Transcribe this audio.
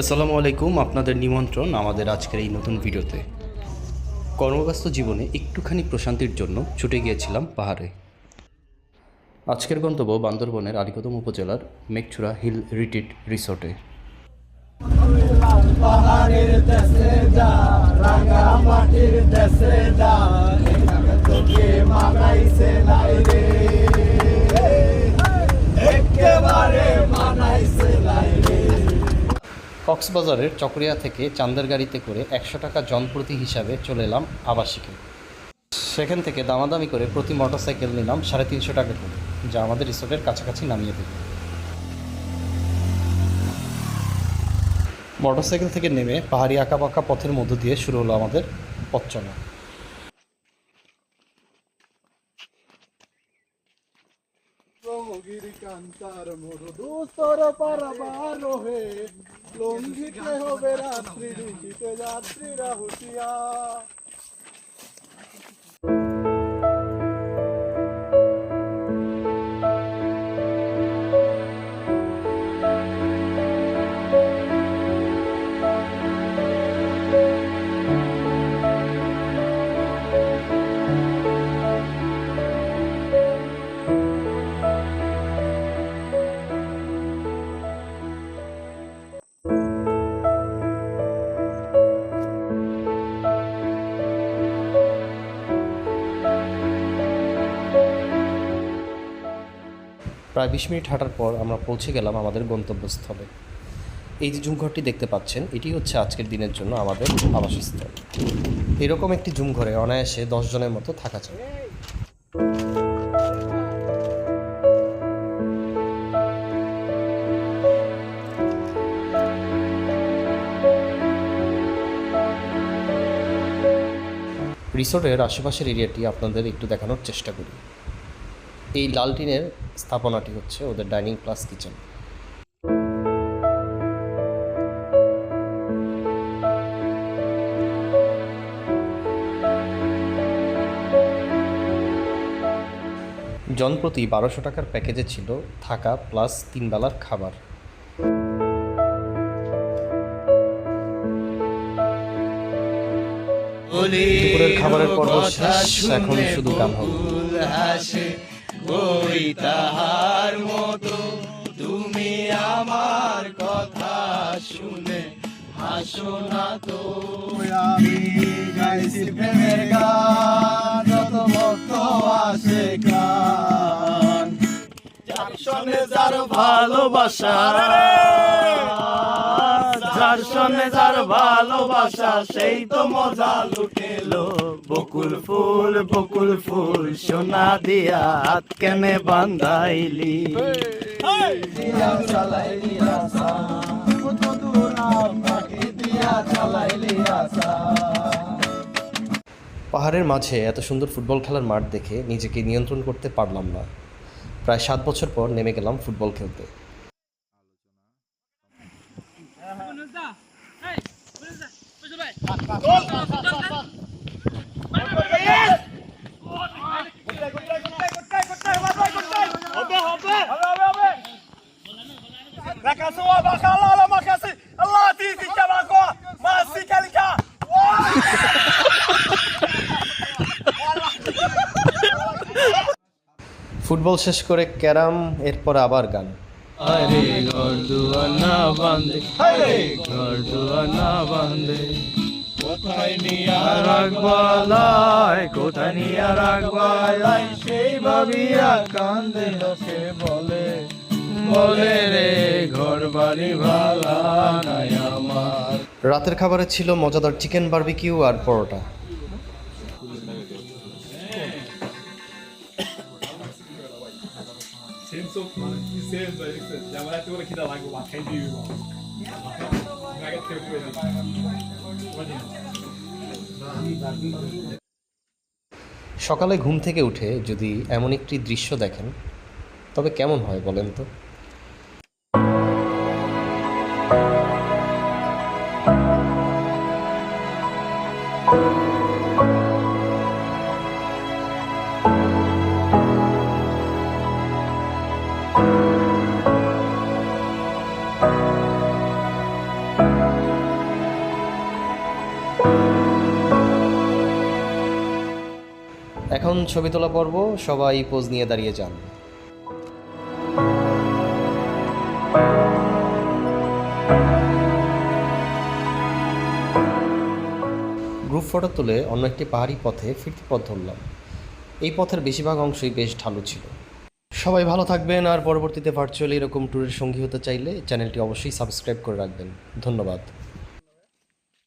আসসালামু আলাইকুম, আপনাদের নিমন্ত্রণ আমাদের আজকের এই নতুন ভিডিওতে। কর্মব্যস্ত জীবনে একটুখানি প্রশান্তির জন্য ছুটে গিয়েছিলাম পাহাড়ে। আজকের গন্তব্য বান্দরবনের আলিকদম উপজেলার মেঘচূড়া হিল রিট্রিট রিসোর্টে। কক্সবাজারের চকরিয়া থেকে চান্দের গাড়িতে করে একশো টাকা জনপ্রতি হিসাবে চলে এলাম আবাসিকে। সেখান থেকে দামাদামি করে প্রতি মোটরসাইকেল নিলাম সাড়ে তিনশো টাকা করে। যা আমাদের রিসোর্টের কাছাকাছি নামিয়ে দেবে। মোটরসাইকেল থেকে নেমে পাহাড়ি আঁকাবাঁকা পথের মধ্য দিয়ে শুরু হলো আমাদের পথ চলা। হবে রাত্রি যাত্রীরা হুটিয়া প্রায় বিশ মিনিট হাঁটার পর আমরা পৌঁছে গেলাম আমাদের গন্তব্যস্থলে। এই যে জুমঘরটি দেখতে পাচ্ছেন, এটি হচ্ছে আজকের দিনের জন্য আমাদের আবাসস্থল। এরকম একটি জুমঘরে অনায়াসে দশ জনের মতো থাকা যায়। রিসোর্টের আশেপাশের এরিয়াটি আপনাদের একটু দেখানোর চেষ্টা করি। এই লাল টিনের স্থাপনাটি হচ্ছে ওদের ডাইনিং প্লাস কিচেন। জনপ্রতি বারোশো টাকার প্যাকেজে ছিল থাকা প্লাস তিন বেলার খাবার। দুপুরের খাবারের পর্ব শেষ এখন শুধু গান হবে। ওই তাহার মতো তুমি আমার কথা শুনে হাসো না তো। আমি গাইছি প্রেমের গান যত ভক্ত আসে গান। যার সনে যার ভালোবাসা। যার সনে যার ভালোবাসা, সেই তো মজা লুটেলো। বকুল ফুল বকুল ফুল, সোনা দিয়া হাত কেনে বান্ধাইলি। পাহাড়ের মাঝে এত সুন্দর ফুটবল খেলার মাঠ দেখে নিজেকে নিয়ন্ত্রণ করতে পারলাম না। প্রায় সাত বছর পর নেমে গেলাম ফুটবল খেলতে। ফুটবল শেষ করে ক্যারাম এরপর আবার গান। আরে গর্দুয়ানা বান্দে আরে গর্দুয়ানা বান্দে। কোথায় নিয়া রাখবালাই কোথায় নিয়া রাখবালাই সেই ভাবিয়া কান্দে লোকে বলে। বলে রে ঘর বাড়ি ভালা নাই আমার। রাতের খাবারে ছিল মজাদার চিকেন বারবিকিউ আর পরোটা। সকালে ঘুম থেকে উঠে যদি এমন একটি দৃশ্য দেখেন, তবে কেমন হয় বলেন তো? thank you এখন ছবি তোলা পর্ব, সবাই পোজ নিয়ে দাঁড়িয়ে যান। গ্রুপ ফটো তুলে অন্য একটি পাহাড়ি পথে ফিরতি পথ ধরলাম। এই পথের বেশিরভাগ অংশই বেশ ঢালু ছিল। সবাই ভালো থাকবেন, আর পরবর্তীতে ভার্চুয়ালি এরকম ট্যুরের সঙ্গী হতে চাইলে চ্যানেলটি অবশ্যই সাবস্ক্রাইব করে রাখবেন। ধন্যবাদ।